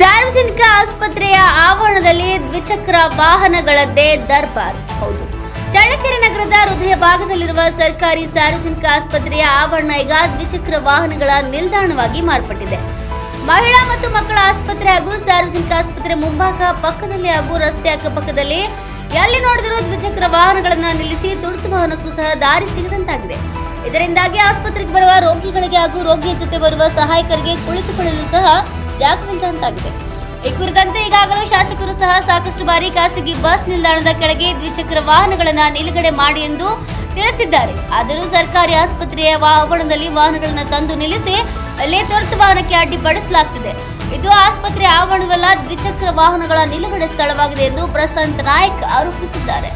ಸಾರ್ವಜನಿಕ ಆಸ್ಪತ್ರೆಯ ಆವರಣದಲ್ಲಿ ದ್ವಿಚಕ್ರ ವಾಹನಗಳದ್ದೇ ದರ್ಬಾರ್. ಹೌದು. ಚಳ್ಳಕೆರೆ ನಗರದ ಹೃದಯ ಭಾಗದಲ್ಲಿರುವ ಸರ್ಕಾರಿ ಸಾರ್ವಜನಿಕ ಆಸ್ಪತ್ರೆಯ ಆವರಣ ಈಗ ದ್ವಿಚಕ್ರ ವಾಹನಗಳ ನಿಲ್ದಾಣವಾಗಿ ಮಾರ್ಪಟ್ಟಿದೆ. ಮಹಿಳಾ ಮತ್ತು ಮಕ್ಕಳ ಆಸ್ಪತ್ರೆ ಹಾಗೂ ಸಾರ್ವಜನಿಕ ಆಸ್ಪತ್ರೆ ಮುಂಭಾಗ ಪಕ್ಕದಲ್ಲಿ ಹಾಗೂ ರಸ್ತೆ ಅಕ್ಕಪಕ್ಕದಲ್ಲಿ ಎಲ್ಲಿ ನೋಡಿದರೂ ದ್ವಿಚಕ್ರ ವಾಹನಗಳನ್ನು ನಿಲ್ಲಿಸಿ ತುರ್ತು ವಾಹನಕ್ಕೂ ಸಹ ದಾರಿ ಸಿಗದಂತಾಗಿದೆ. ಇದರಿಂದಾಗಿ ಆಸ್ಪತ್ರೆಗೆ ಬರುವ ರೋಗಿಗಳಿಗೆ ಹಾಗೂ ರೋಗಿಯ ಜೊತೆ ಬರುವ ಸಹಾಯಕರಿಗೆ ಕುಳಿತುಕೊಳ್ಳಲು ಸಹ ಜಾಗವಿಲ್ಲದಂತಾಗಿದೆ ಈ ಕುರಿತಂತೆ ಈಗಾಗಲೇ ಶಾಸಕರು ಸಹ ಸಾಕಷ್ಟು ಬಾರಿ ಖಾಸಗಿ ಬಸ್ ನಿಲ್ದಾಣದ ಕೆಳಗೆ ದ್ವಿಚಕ್ರ ವಾಹನಗಳನ್ನು ನಿಲುಗಡೆ ಮಾಡಿ ಎಂದು ತಿಳಿಸಿದ್ದಾರೆ. ಆದರೂ ಸರ್ಕಾರಿ ಆಸ್ಪತ್ರೆಯ ಆವರಣದಲ್ಲಿ ವಾಹನಗಳನ್ನು ತಂದು ನಿಲ್ಲಿಸಿ ಅಲ್ಲೇ ತುರ್ತು ವಾಹನಕ್ಕೆ ಅಡ್ಡಿಪಡಿಸಲಾಗ್ತಿದೆ ಇದು ಆಸ್ಪತ್ರೆ ಆವರಣವಲ್ಲ, ದ್ವಿಚಕ್ರ ವಾಹನಗಳ ನಿಲುಗಡೆ ಸ್ಥಳವಾಗಿದೆ ಎಂದು ಪ್ರಶಾಂತ್ ನಾಯಕ್ ಆರೋಪಿಸಿದ್ದಾರೆ.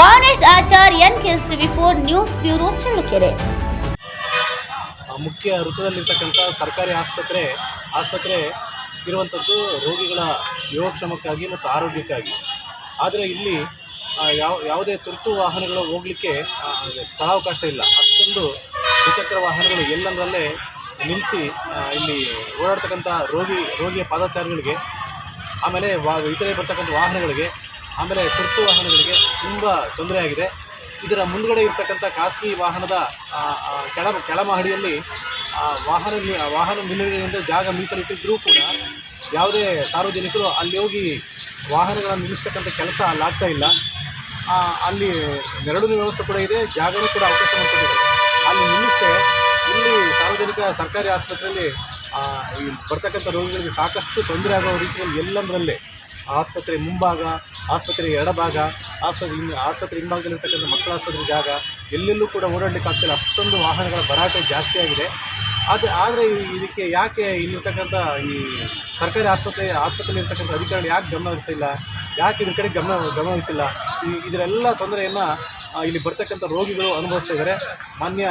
Bhavanesh Achar, N TV four news bureau, Challakere. ಮುಖ್ಯ ವೃತ್ತದಲ್ಲಿರ್ತಕ್ಕಂಥ ಸರ್ಕಾರಿ ಆಸ್ಪತ್ರೆ ಆಸ್ಪತ್ರೆ ಇರುವಂಥದ್ದು ರೋಗಿಗಳ ಯೋಗಕ್ಷಮಕ್ಕಾಗಿ ಮತ್ತು ಆರೋಗ್ಯಕ್ಕಾಗಿ. ಆದರೆ ಇಲ್ಲಿ ಯಾವ, ಯಾವುದೇ ತುರ್ತು ವಾಹನಗಳು ಹೋಗಲಿಕ್ಕೆ ಸ್ಥಳಾವಕಾಶ ಇಲ್ಲ. ಅಷ್ಟೊಂದು ದ್ವಿಚಕ್ರ ವಾಹನಗಳು ಎಲ್ಲಂದರಲ್ಲೇ ನಿಲ್ಲಿಸಿ ಇಲ್ಲಿ ಓಡಾಡ್ತಕ್ಕಂಥ ರೋಗಿ, ರೋಗಿಯ ಪಾದಚಾರಿಗಳಿಗೆ, ಆಮೇಲೆ ವಾ, ಇತರೆ ಬರ್ತಕ್ಕಂಥ ವಾಹನಗಳಿಗೆ, ಆಮೇಲೆ ತುರ್ತು ವಾಹನಗಳಿಗೆ ತುಂಬ ತೊಂದರೆ ಆಗಿದೆ. ಇದರ ಮುಂದುಗಡೆ ಇರ್ತಕ್ಕಂಥ ಖಾಸಗಿ ವಾಹನದ ಕೆಳ, ಕೆಳಮಹಡಿಯಲ್ಲಿ ವಾಹನ ವಾಹನ ನಿಲುಗಡೆಯಿಂದ ಜಾಗ ಮೀಸಲಿಟ್ಟಿದ್ದರೂ ಕೂಡ ಯಾವುದೇ ಸಾರ್ವಜನಿಕರು ಅಲ್ಲಿ ಹೋಗಿ ವಾಹನಗಳನ್ನು ನಿಲ್ಲಿಸ್ತಕ್ಕಂಥ ಕೆಲಸ ಅಲ್ಲಿ ಆಗ್ತಾ ಇಲ್ಲ. ಅಲ್ಲಿ ನೆರಳಿನ ವ್ಯವಸ್ಥೆ ಕೂಡ ಇದೆ, ಜಾಗನೂ ಕೂಡ ಅವಕಾಶ ಮಾಡಿಕೊಂಡಿದೆ ಅಲ್ಲಿ ನಿಲ್ಲಿಸಿದೆ ಇಲ್ಲಿ ಸಾರ್ವಜನಿಕ ಸರ್ಕಾರಿ ಆಸ್ಪತ್ರೆಯಲ್ಲಿ ಬರ್ತಕ್ಕಂಥ ರೋಗಿಗಳಿಗೆ ಸಾಕಷ್ಟು ತೊಂದರೆ ಆಗೋ ರೀತಿಯಲ್ಲಿ ಎಲ್ಲಂದರಲ್ಲೇ ಆಸ್ಪತ್ರೆ ಮುಂಭಾಗ ಆಸ್ಪತ್ರೆ ಎಡಭಾಗ, ಆಸ್ಪತ್ರೆ ಇನ್ನು ಆಸ್ಪತ್ರೆ ಹಿಂಭಾಗದಲ್ಲಿರ್ತಕ್ಕಂಥ ಮಕ್ಕಳ ಆಸ್ಪತ್ರೆ ಜಾಗ, ಎಲ್ಲೆಲ್ಲೂ ಕೂಡ ಓಡಾಡಲಿಕ್ಕೆ ಆಗ್ತಿಲ್ಲ. ಅಷ್ಟೊಂದು ವಾಹನಗಳ ಭರಾಟೆ ಜಾಸ್ತಿ ಆಗಿದೆ. ಅದು ಆದರೆ ಇದಕ್ಕೆ ಯಾಕೆ ಇಲ್ಲಿರ್ತಕ್ಕಂಥ ಈ ಸರ್ಕಾರಿ ಆಸ್ಪತ್ರೆ ಆಸ್ಪತ್ರೆಯಲ್ಲಿ ಇರ್ತಕ್ಕಂಥ ಅಧಿಕಾರಿಗಳು ಯಾಕೆ ಗಮನ ಹರಿಸಿಲ್ಲ? ಯಾಕೆ ಇದ್ರ ಕಡೆ ಗಮನ ಗಮನಿಸಿಲ್ಲ ಈ ಇದರೆಲ್ಲ ತೊಂದರೆಯನ್ನು ಇಲ್ಲಿ ಬರ್ತಕ್ಕಂಥ ರೋಗಿಗಳು ಅನುಭವಿಸ್ತಾ ಇದ್ದಾರೆ ಮಾನ್ಯ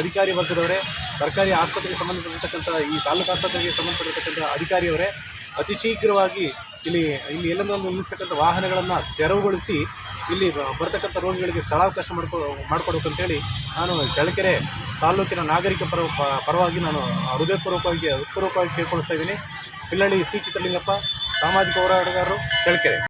ಅಧಿಕಾರಿ ವರ್ಗದವರೇ, ಸರ್ಕಾರಿ ಆಸ್ಪತ್ರೆಗೆ ಸಂಬಂಧಪಟ್ಟಿರ್ತಕ್ಕಂಥ ಈ ತಾಲೂಕು ಆಸ್ಪತ್ರೆಗೆ ಸಂಬಂಧಪಟ್ಟಿರ್ತಕ್ಕಂಥ ಅಧಿಕಾರಿಯವರೇ ಅತಿ ಶೀಘ್ರವಾಗಿ ಇಲ್ಲಿ ಇಲ್ಲಿ ಎಲ್ಲೆಂದರಲ್ಲಿ ನಿಲ್ಲಿಸ್ತಕ್ಕಂಥ ವಾಹನಗಳನ್ನು ತೆರವುಗೊಳಿಸಿ ಇಲ್ಲಿ ಬರ್ತಕ್ಕಂಥ ರೋಗಿಗಳಿಗೆ ಸ್ಥಳಾವಕಾಶ ಮಾಡ್ಕೊ ಮಾಡಿಕೊಡ್ಬೇಕು ಅಂತೇಳಿ ನಾನು ಚಳ್ಳಕೆರೆ ತಾಲೂಕಿನ ನಾಗರಿಕ ಪರ ಪರವಾಗಿ ನಾನು ಹೃದಯಪೂರ್ವಕವಾಗಿ ಹೃತ್ಪೂರ್ವಕವಾಗಿ ಕೇಳ್ಕೊಳಿಸ್ತಾ ಇದ್ದೀನಿ. ಪಿಲ್ಲಳ್ಳಿ ಸಿ ಚಿತ್ರಲಿಂಗಪ್ಪ, ಸಾಮಾಜಿಕ ಹೋರಾಟಗಾರರು, ಚಳ್ಳಕೆರೆ.